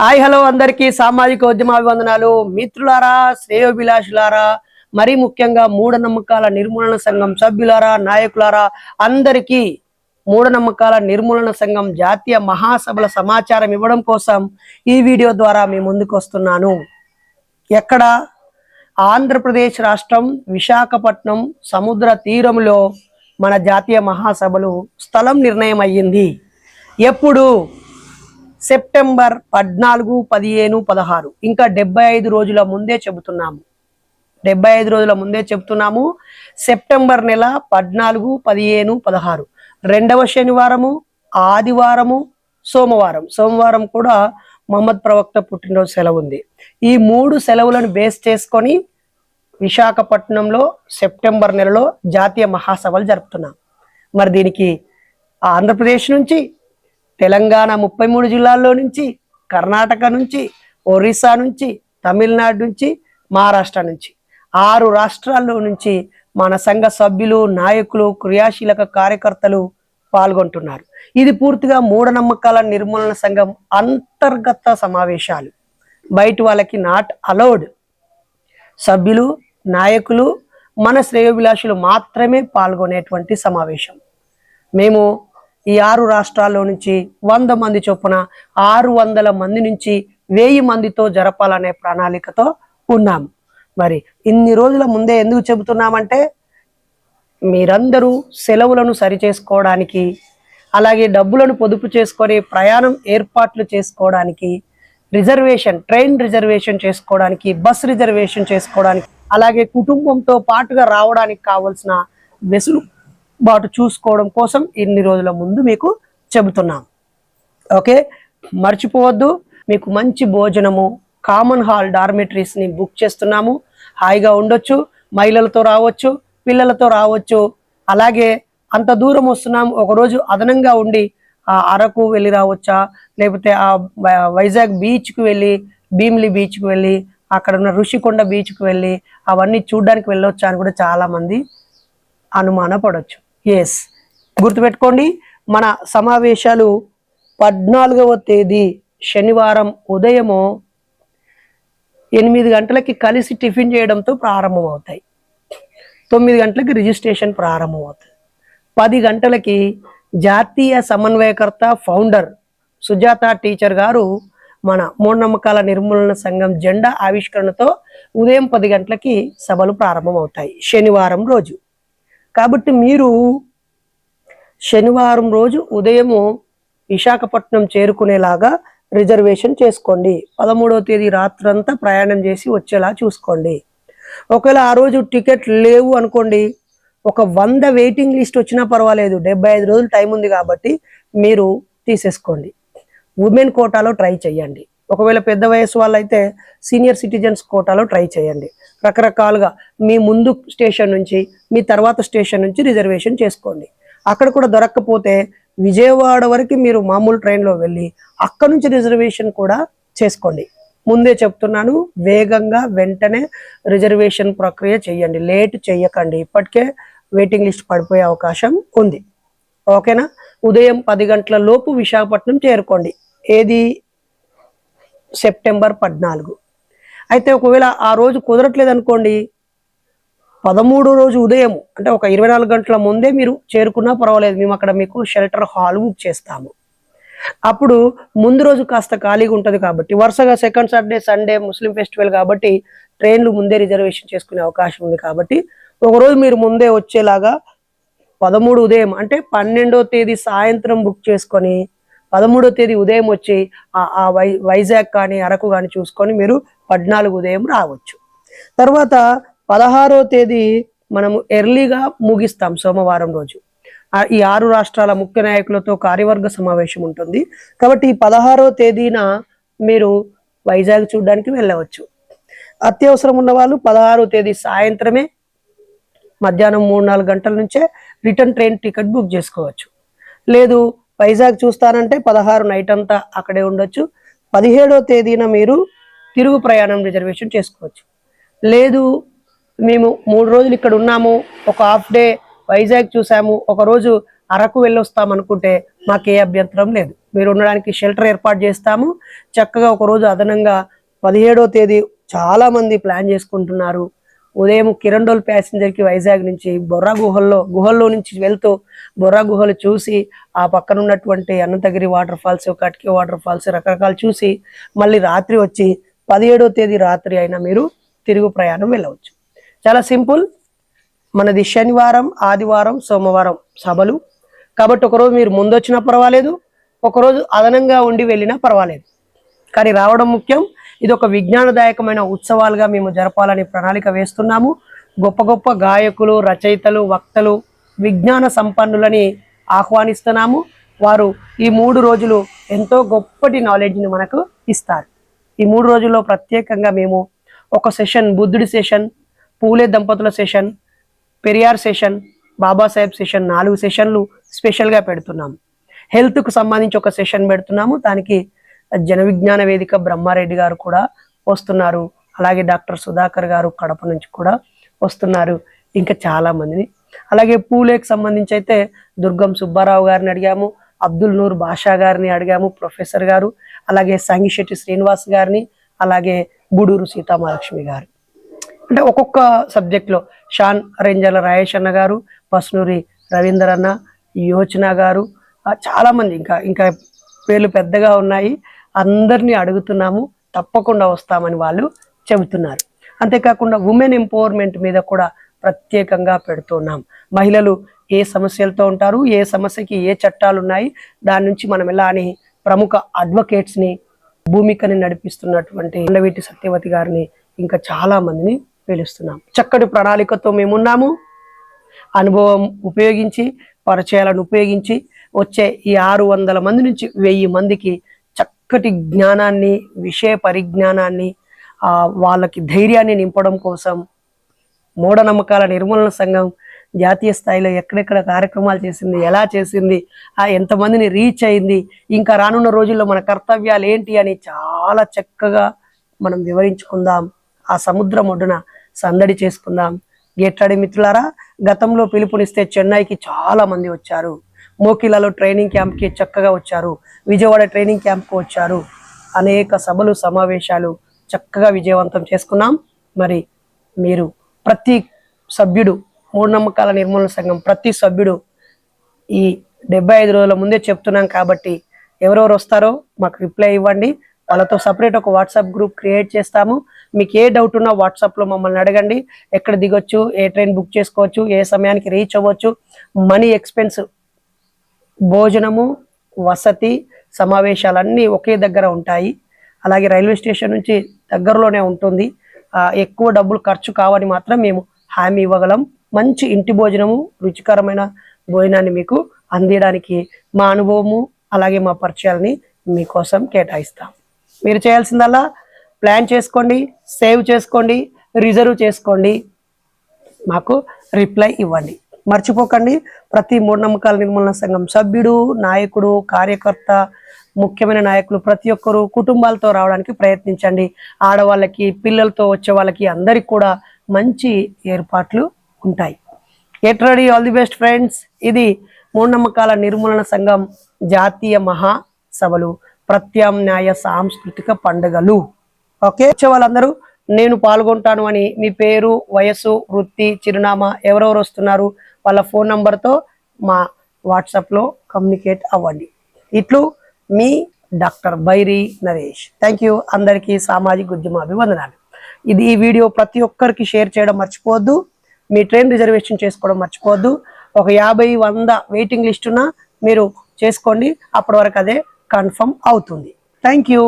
Hi hello అందరికీ సామాజిక ఉద్యమాభివందనాలు. మిత్రులారా శ్రేయోభిలాషులారా మరీ ముఖ్యంగా మూఢనమ్మకాల నిర్మూలన సంఘం సభ్యులారా నాయకులారా అందరికీ మూఢనమ్మకాల నిర్మూలన సంఘం జాతీయ మహాసభల సమాచారం ఇవ్వడం కోసం ఈ వీడియో ద్వారా మీ ముందుకు వస్తున్నాను. ఎక్కడ? ఆంధ్రప్రదేశ్ రాష్ట్రం విశాఖపట్నం సముద్ర తీరంలో మన జాతీయ మహాసభలు స్థలం నిర్ణయం అయ్యింది. ఎప్పుడు? సెప్టెంబర్ పద్నాలుగు పదిహేను పదహారు. ఇంకా డెబ్బై ఐదు రోజుల ముందే చెబుతున్నాము. డెబ్బై ఐదు రోజుల ముందే చెబుతున్నాము. సెప్టెంబర్ నెల పద్నాలుగు పదిహేను పదహారు. రెండవ శనివారము ఆదివారము సోమవారం. సోమవారం కూడా మహమ్మద్ ప్రవక్త పుట్టినరోజు సెలవు ఉంది ఈ మూడు సెలవులను బేస్ చేసుకొని విశాఖపట్నంలో సెప్టెంబర్ నెలలో జాతీయ మహాసభలు జరుపుతున్నాం. మరి దీనికి ఆంధ్రప్రదేశ్ నుంచి తెలంగాణ ముప్పై మూడు జిల్లాల్లో నుంచి కర్ణాటక నుంచి ఒరిస్సా నుంచి తమిళనాడు నుంచి మహారాష్ట్ర నుంచి. ఆరు రాష్ట్రాల్లో నుంచి మన సంఘ సభ్యులు నాయకులు క్రియాశీలక కార్యకర్తలు పాల్గొంటున్నారు. ఇది పూర్తిగా మూఢనమ్మకాల నిర్మూలన సంఘం అంతర్గత సమావేశాలు. బయట వాళ్ళకి నాట్ అలౌడ్ సభ్యులు నాయకులు మన శ్రేయోభిలాషులు మాత్రమే పాల్గొనేటువంటి సమావేశం. మేము ఈ ఆరు రాష్ట్రాల్లో నుంచి వంద మంది చొప్పున ఆరు వందల మంది నుంచి వెయ్యి మందితో జరపాలనే ప్రణాళికతో ఉన్నాము మరి ఇన్ని రోజుల ముందే ఎందుకు చెబుతున్నామంటే మీరందరూ సెలవులను సరిచేసుకోవడానికి అలాగే డబ్బులను పొదుపు చేసుకొని ప్రయాణం ఏర్పాట్లు చేసుకోవడానికి రిజర్వేషన్ ట్రైన్ రిజర్వేషన్ చేసుకోవడానికి బస్ రిజర్వేషన్ చేసుకోవడానికి అలాగే కుటుంబంతో పాటుగా రావడానికి కావలసిన బాటు చూసుకోవడం కోసం ఇన్ని రోజుల ముందు మీకు చెబుతున్నాం. ఓకే? మర్చిపోవద్దు. మీకు మంచి భోజనము కామన్ హాల్ డార్మెటరీస్ని బుక్ చేస్తున్నాము. హాయిగా ఉండొచ్చు. మహిళలతో రావచ్చు పిల్లలతో రావచ్చు. అలాగే అంత దూరం వస్తున్నాం ఒకరోజు అదనంగా ఉండి ఆ అరకు వెళ్ళి రావచ్చా? లేకపోతే ఆ వై- వైజాగ్ బీచ్కి వెళ్ళి భీమిలి బీచ్కి వెళ్ళి అక్కడ ఉన్న ఋషికొండ బీచ్కి వెళ్ళి అవన్నీ చూడడానికి వెళ్ళొచ్చా అని కూడా చాలామంది అనుమానపడవచ్చు ఎస్ గుర్తుపెట్టుకోండి మన సమావేశాలు పద్నాలుగవ తేదీ శనివారం ఉదయము ఎనిమిది గంటలకి కలిసి టిఫిన్ చేయడంతో ప్రారంభమవుతాయి. తొమ్మిది గంటలకి రిజిస్ట్రేషన్ ప్రారంభమవుతుంది. పది గంటలకి జాతీయ సమన్వయకర్త ఫౌండర్ సుజాత టీచర్ గారు మన మూఢనమ్మకాల నిర్మూలన సంఘం జెండా ఆవిష్కరణతో ఉదయం పది గంటలకి సభలు ప్రారంభమవుతాయి. శనివారం రోజు. కాబట్టి మీరు శనివారం రోజు ఉదయము విశాఖపట్నం చేరుకునేలాగా రిజర్వేషన్ చేసుకోండి. పదమూడవ తేదీ రాత్రంతా ప్రయాణం చేసి వచ్చేలా చూసుకోండి. ఒకవేళ ఆ రోజు టికెట్ లేవు అనుకోండి ఒక వంద వెయిటింగ్ లిస్ట్ వచ్చినా పర్వాలేదు. డెబ్బై ఐదు రోజులు టైం ఉంది కాబట్టి మీరు తీసేసుకోండి. ఉమెన్ కోటాలో ట్రై చేయండి ఒకవేళ పెద్ద వయసు వాళ్ళైతే సీనియర్ సిటిజన్స్ కోటాలో ట్రై చేయండి. రకరకాలుగా మీ ముందు స్టేషన్ నుంచి మీ తర్వాత స్టేషన్ నుంచి రిజర్వేషన్ చేసుకోండి. అక్కడ కూడా దొరక్కపోతే విజయవాడ వరకు మీరు మామూలు ట్రైన్లో వెళ్ళి అక్కడ నుంచి రిజర్వేషన్ కూడా చేసుకోండి. ముందే చెప్తున్నాను వేగంగా వెంటనే రిజర్వేషన్ ప్రక్రియ చేయండి. లేట్ చేయకండి. ఇప్పటికే వెయిటింగ్ లిస్ట్ పడిపోయే అవకాశం ఉంది. ఓకేనా? ఉదయం పది గంటల లోపు విశాఖపట్నం చేరుకోండి. ఏది? సెప్టెంబర్ పద్నాలుగు. అయితే ఒకవేళ ఆ రోజు కుదరట్లేదు అనుకోండి పదమూడో రోజు ఉదయం అంటే ఒక ఇరవై నాలుగు గంటల ముందే మీరు చేరుకున్నా పర్వాలేదు మేము అక్కడ మీకు షెల్టర్ హాల్ బుక్ చేస్తాము. అప్పుడు ముందు రోజు కాస్త ఖాళీగా ఉంటుంది కాబట్టి వరుసగా second Saturday Sunday Muslim festival కాబట్టి ట్రైన్లు ముందే రిజర్వేషన్ చేసుకునే అవకాశం ఉంది కాబట్టి ఒకరోజు మీరు ముందే వచ్చేలాగా పదమూడు ఉదయం అంటే పన్నెండో తేదీ సాయంత్రం బుక్ చేసుకొని పదమూడో తేదీ ఉదయం వచ్చి ఆ- వై వైజాగ్ కానీ అరకు కానీ చూసుకొని మీరు పద్నాలుగు ఉదయం రావచ్చు. తర్వాత పదహారో తేదీ మనము ఎర్లీగా ముగిస్తాం సోమవారం రోజు. ఈ ఆరు రాష్ట్రాల ముఖ్య నాయకులతో కార్యవర్గ సమావేశం ఉంటుంది. కాబట్టి ఈ పదహారో తేదీన మీరు వైజాగ్ చూడడానికి వెళ్ళవచ్చు. అత్యవసరం ఉన్న వాళ్ళు పదహారో తేదీ సాయంత్రమే మధ్యాహ్నం మూడు నాలుగు గంటల నుంచే రిటర్న్ ట్రైన్ టికెట్ బుక్ చేసుకోవచ్చు. లేదు వైజాగ్ చూస్తానంటే పదహారు నైట్ అంతా అక్కడే ఉండొచ్చు. పదిహేడో తేదీన మీరు తిరుగు ప్రయాణం రిజర్వేషన్ చేసుకోవచ్చు. లేదు మేము మూడు రోజులు ఇక్కడ ఉన్నాము ఒక హాఫ్ డే వైజాగ్ చూసాము ఒక రోజు అరకు వెళ్ళొస్తాం అనుకుంటే ఏ అభ్యంతరం లేదు. మీరు ఉండడానికి షెల్టర్ ఏర్పాటు చేస్తాము. చక్కగా ఒక రోజు అదనంగా పదిహేడో తేదీ చాలామంది ప్లాన్ చేసుకుంటున్నారు. ఉదయం కిరండోల్ ప్యాసింజర్కి వైజాగ్ నుంచి బొర్రా గుహల్లో గుహల్లో నుంచి వెళ్తూ బొర్రా గుహలు చూసి ఆ పక్కన ఉన్నటువంటి Anantagiri water falls కట్కి water falls రకరకాలు చూసి మళ్ళీ రాత్రి వచ్చి పదిహేడో తేదీ రాత్రి అయినా మీరు తిరుగు ప్రయాణం వెళ్ళవచ్చు. చాలా సింపుల్. మనది శనివారం ఆదివారం సోమవారం సభలు. కాబట్టి ఒకరోజు మీరు ముందు వచ్చినా పర్వాలేదు ఒకరోజు అదనంగా ఉండి వెళ్ళినా పర్వాలేదు. కానీ రావడం ముఖ్యం ఇది ఒక విజ్ఞానదాయకమైన ఉత్సవాలుగా మేము జరపాలని ప్రణాళిక వేస్తున్నాము. గొప్ప గొప్ప గాయకులు రచయితలు వక్తలు విజ్ఞాన సంపన్నులని ఆహ్వానిస్తున్నాము. వారు ఈ మూడు రోజులు ఎంతో గొప్పటి నాలెడ్జ్ని మనకు ఇస్తారు. ఈ మూడు రోజుల్లో ప్రత్యేకంగా మేము ఒక సెషన్ బుద్ధుడి సెషన్ పూలే దంపతుల session Periyar session Babasaheb session నాలుగు సెషన్లు స్పెషల్గా పెడుతున్నాము. హెల్త్కు సంబంధించి ఒక సెషన్ పెడుతున్నాము. దానికి జన విజ్ఞాన వేదిక బ్రహ్మారెడ్డి గారు కూడా వస్తున్నారు. అలాగే డాక్టర్ సుధాకర్ గారు కడప నుంచి కూడా వస్తున్నారు. ఇంకా చాలా మందిని. అలాగే పూలేకి సంబంధించి అయితే దుర్గం సుబ్బారావు గారిని అడిగాము. అబ్దుల్ నూర్ బాషా గారిని అడిగాము. ప్రొఫెసర్ గారు. అలాగే సంగిశెట్టి శ్రీనివాస్ గారిని. అలాగే గూడూరు సీతామహాలక్ష్మి గారు. అంటే ఒక్కొక్క సబ్జెక్ట్లో షాన్ రేంజర్ల రాయేష్ అన్న గారు పస్నూరి రవీందర్ అన్న యోచన గారు చాలామంది ఇంకా ఇంకా పేర్లు పెద్దగా ఉన్నాయి. అందరినీ అడుగుతున్నాము తప్పకుండా వస్తామని వాళ్ళు చెబుతున్నారు. అంతేకాకుండా ఉమెన్ ఎంపవర్మెంట్ మీద కూడా ప్రత్యేకంగా పెడుతున్నాం. మహిళలు ఏ సమస్యలతో ఉంటారు ఏ సమస్యకి ఏ చట్టాలు ఉన్నాయి దాని నుంచి మనం ఎలా అని ప్రముఖ అడ్వకేట్స్ని భూమికని నడిపిస్తున్నటువంటి ఎండవీటి సత్యవతి గారిని ఇంకా చాలా మందిని పిలుస్తున్నాం. చక్కటి ప్రణాళికతో మేమున్నాము. అనుభవం ఉపయోగించి పరిచయాలను ఉపయోగించి వచ్చే ఈ ఆరు వందల మంది నుంచి వెయ్యి మందికి చక్కటి జ్ఞానాన్ని విషయ పరిజ్ఞానాన్ని వాళ్ళకి ధైర్యాన్ని నింపడం కోసం మూఢనమ్మకాల నిర్మూలన సంఘం జాతీయ స్థాయిలో ఎక్కడెక్కడ కార్యక్రమాలు చేసింది ఎలా చేసింది ఆ ఎంతమందిని రీచ్ అయింది ఇంకా రానున్న రోజుల్లో మన కర్తవ్యాలు ఏంటి అని చాలా చక్కగా మనం వివరించుకుందాం. ఆ సముద్రం ఒడ్డున సందడి చేసుకుందాం. గేట్లాడి మిత్రులారా గతంలో పిలుపునిస్తే చెన్నైకి చాలా మంది వచ్చారు. మోకిలాలో ట్రైనింగ్ క్యాంప్కి చక్కగా వచ్చారు. విజయవాడ ట్రైనింగ్ క్యాంప్కి వచ్చారు. అనేక సభలు సమావేశాలు చక్కగా విజయవంతం చేసుకున్నాం. మరి మీరు ప్రతి సభ్యుడు మూఢనమ్మకాల నిర్మూలన సంఘం ప్రతి సభ్యుడు ఈ డెబ్బై ఐదు రోజుల ముందే చెప్తున్నాం కాబట్టి ఎవరెవరు వస్తారో మాకు రిప్లై ఇవ్వండి. వాళ్ళతో సపరేట్ ఒక వాట్సాప్ గ్రూప్ క్రియేట్ చేస్తాము. మీకు ఏ డౌట్ ఉన్నా వాట్సాప్లో మమ్మల్ని అడగండి. ఎక్కడ దిగొచ్చు ఏ ట్రైన్ బుక్ చేసుకోవచ్చు ఏ సమయానికి రీచ్ అవ్వచ్చు మనీ ఎక్స్పెన్స్ భోజనము వసతి సమావేశాలన్నీ ఒకే దగ్గర ఉంటాయి. అలాగే రైల్వే స్టేషన్ నుంచి దగ్గరలోనే ఉంటుంది. ఎక్కువ డబ్బులు ఖర్చు కావని మాత్రం మేము హామీ ఇవ్వగలం. మంచి ఇంటి భోజనము రుచికరమైన భోజనాన్ని మీకు అందించడానికి మా అనుభవము అలాగే మా పరిచయాలని మీకోసం కేటాయిస్తాం. మీరు చేయాల్సిందల్లా ప్లాన్ చేసుకోండి సేవ్ చేసుకోండి రిజర్వ్ చేసుకోండి. మాకు రిప్లై ఇవ్వండి. మర్చిపోకండి. ప్రతి మూఢనమ్మకాల నిర్మూలన సంఘం సభ్యుడు నాయకుడు కార్యకర్త ముఖ్యమైన నాయకులు ప్రతి ఒక్కరు కుటుంబాలతో రావడానికి ప్రయత్నించండి. ఆడవాళ్ళకి పిల్లలతో వచ్చే వాళ్ళకి అందరికి కూడా మంచి ఏర్పాట్లు ఉంటాయి. Get ready all the best friends. ఇది మూఢనమ్మకాల నిర్మూలన సంఘం జాతీయ మహాసభలు ప్రత్యామ్నాయ సాంస్కృతిక పండుగలు. ఓకే? వచ్చే వాళ్ళందరూ నేను పాల్గొంటాను అని మీ పేరు వయసు వృత్తి చిరునామా ఎవరెవరు వస్తున్నారు? వాళ్ళ ఫోన్ నంబర్తో మా వాట్సాప్లో కమ్యూనికేట్ అవ్వండి. ఇట్లు మీ doctor Bairi Naresh. Thank you. అందరికీ సామాజిక ఉద్యమ అభివందనాలు ఇది ఈ వీడియో ప్రతి ఒక్కరికి షేర్ చేయడం మర్చిపోవద్దు. మీ ట్రైన్ రిజర్వేషన్ చేసుకోవడం మర్చిపోవద్దు. ఒక యాభై వంద వెయిటింగ్ లిస్టున మీరు చేసుకోండి. అప్పటి వరకు అదే కన్ఫర్మ్ అవుతుంది. Thank you.